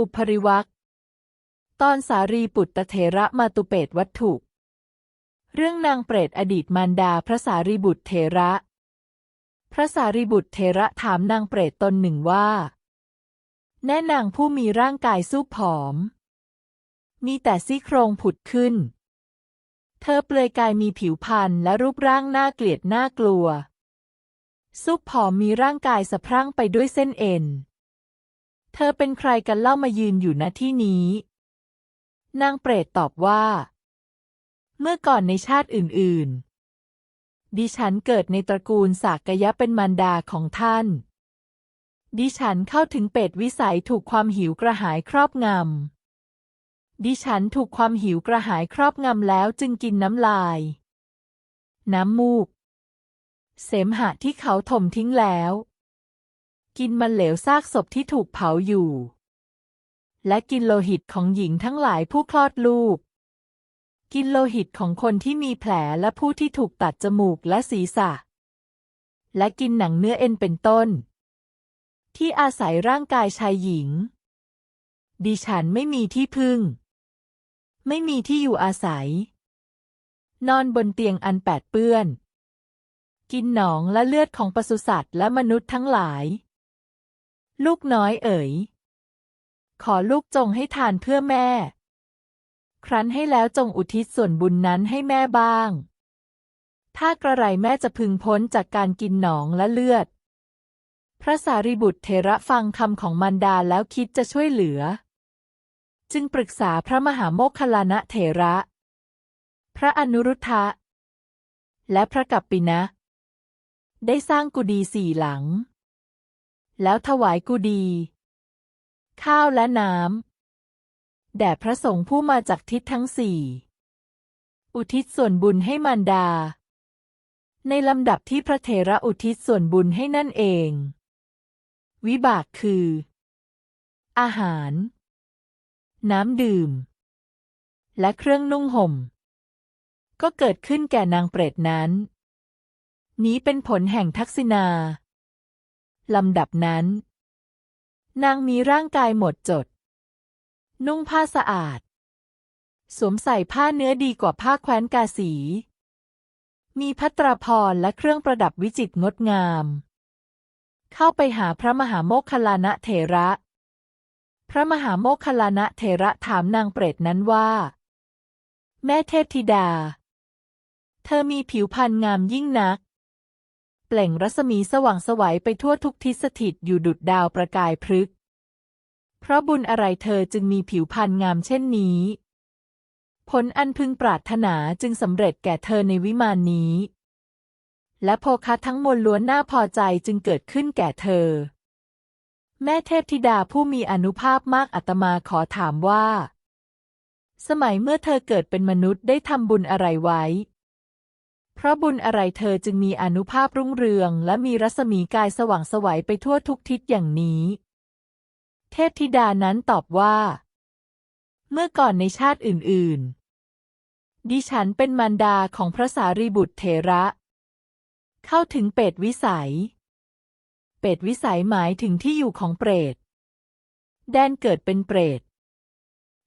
อุปริวักตอนสารีปุตตเถระมาตุเปตวัตถุ เรื่องนางเปรตอดีตมารดาพระสารีบุตรเถระ พระสารีบุตรเถระถามนางเปรตตนหนึ่งว่า แน่นางผู้มีร่างกายสู้ผอม มีแต่ซี่โครงผุดขึ้น เธอเปลือยกายมีผิวพรรณและรูปร่างน่าเกลียดน่ากลัวซุปผอมมีร่างกายสะพรั่งไปด้วยเส้นเอ็น เธอเป็นใครกันเล่ามายืนอยู่ณที่นี้ นางเปรตตอบว่า เมื่อก่อนในชาติอื่น ๆ ดิฉันเกิดในตระกูลสากยะเป็นมารดาของท่าน ดิฉันเข้าถึงเป็ดวิสัยถูกความหิวกระหายครอบงำ ดิฉันถูกความหิวกระหายครอบงำแล้วจึงกินน้ำลาย น้ำมูก เสมหะที่เขาถมทิ้งแล้ว กินมันเหลวซากศพที่ถูกเผาอยู่ และกินโลหิตของหญิงทั้งหลายผู้คลอดลูก กินโลหิตของคนที่มีแผลและผู้ที่ถูกตัดจมูกและศีรษะ และกินหนังเนื้อเอ็นเป็นต้น ที่อาศัยร่างกายชายหญิง ดิฉันไม่มีที่พึ่ง ไม่มีที่อยู่อาศัย นอนบนเตียงอันแปดเปื้อนกินหนองและเลือดของปศุสัตว์และมนุษย์ทั้งหลาย ลูกน้อยเอ๋ย ขอลูกจงให้ทานเพื่อแม่ ครั้นให้แล้วจงอุทิศส่วนบุญนั้นให้แม่บ้าง ถ้ากระไรแม่จะพึงพ้นจากการกินหนองและเลือด พระสารีบุตรเถระฟังคำของมารดาแล้วคิดจะช่วยเหลือ จึงปรึกษาพระมหาโมคคลลานะเถระ พระอนุรุทธะ และพระกัปปินะ ได้สร้างกุฏิสี่หลัง แล้วถวายกุฏิข้าวและน้ำแด่พระสงฆ์ผู้มาจากทิศทั้งสี่ อุทิศส่วนบุญให้มารดา ในลำดับที่พระเถระอุทิศส่วนบุญให้นั่นเอง วิบากคือ อาหาร น้ำดื่ม และเครื่องนุ่งห่ม ก็เกิดขึ้นแก่นางเปรตนั้น นี้เป็นผลแห่งทักษิณา ลำดับนั้น นางมีร่างกายหมดจด นุ่งผ้าสะอาด สวมใส่ผ้าเนื้อดีกว่าผ้าแคว้นกาสี มีพัตราพรและเครื่องประดับวิจิตรงดงาม เข้าไปหาพระมหาโมคคลานะเถระ พระมหาโมคคลลานะเถระถามนางเปรตนั้นว่า แม่เทพธิดา เธอมีผิวพรรณงามยิ่งนัก เปล่งรัศมีสว่างสวัยไปทั่วทุกทิศสถิตอยู่ดุจดาวประกายพฤกเพราะบุญอะไรเธอจึงมีผิวพรรณงามเช่นนี้ ผลอันพึงปรารถนาจึงสำเร็จแก่เธอในวิมานนี้ และโภคะทั้งมวลล้วนน่าพอใจจึงเกิดขึ้นแก่เธอ แม่เทพธิดาผู้มีอนุภาพมากอาตมาขอถามว่า สมัยเมื่อเธอเกิดเป็นมนุษย์ได้ทำบุญอะไรไว้ เพราะบุญอะไรเธอจึงมีอนุภาพรุ่งเรือง และมีรัศมีกายสว่างสวัยไปทั่วทุกทิศอย่างนี้ เทพธิดานั้นตอบว่า เมื่อก่อนในชาติอื่น ๆ ดิฉันเป็นมารดาของพระสารีบุตรเถระ เข้าถึงเปตวิสัย เปตวิสัยหมายถึงที่อยู่ของเปรต แดนเกิดเป็นเปรต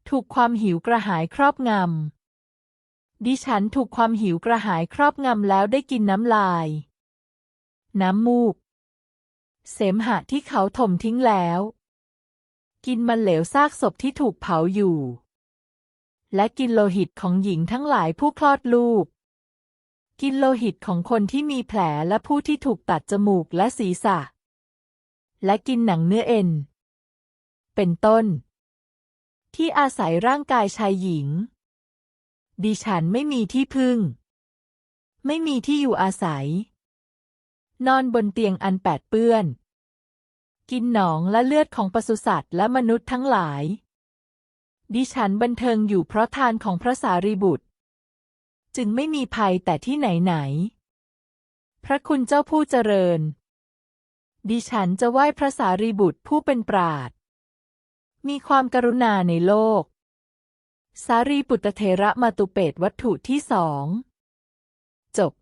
ถูกความหิวกระหายครอบงำ ดิฉันถูกความหิวกระหายครอบงำแล้วได้กินน้ำลาย น้ำมูก เสมหะที่เขาถมทิ้งแล้ว กินมันเหลวซากศพที่ถูกเผาอยู่ และกินโลหิตของหญิงทั้งหลายผู้คลอดลูก กินโลหิตของคนที่มีแผลและผู้ที่ถูกตัดจมูกและศีรษะ และกินหนังเนื้อเอ็น เป็นต้น ที่อาศัยร่างกายชายหญิง ดิฉันไม่มีที่พึ่ง ไม่มีที่อยู่อาศัย นอนบนเตียงอันแปดเปื้อน กินหนองและเลือดของปศุสัตว์และมนุษย์ทั้งหลาย ดิฉันบันเทิงอยู่เพราะทานของพระสารีบุตร จึงไม่มีภัยแต่ที่ไหนไหน พระคุณเจ้าผู้เจริญ ดิฉันจะไหว้พระสารีบุตรผู้เป็นปราดมีความกรุณาในโลก สารีปุตตเถระมาตุเปตวัตถุที่สอง จบ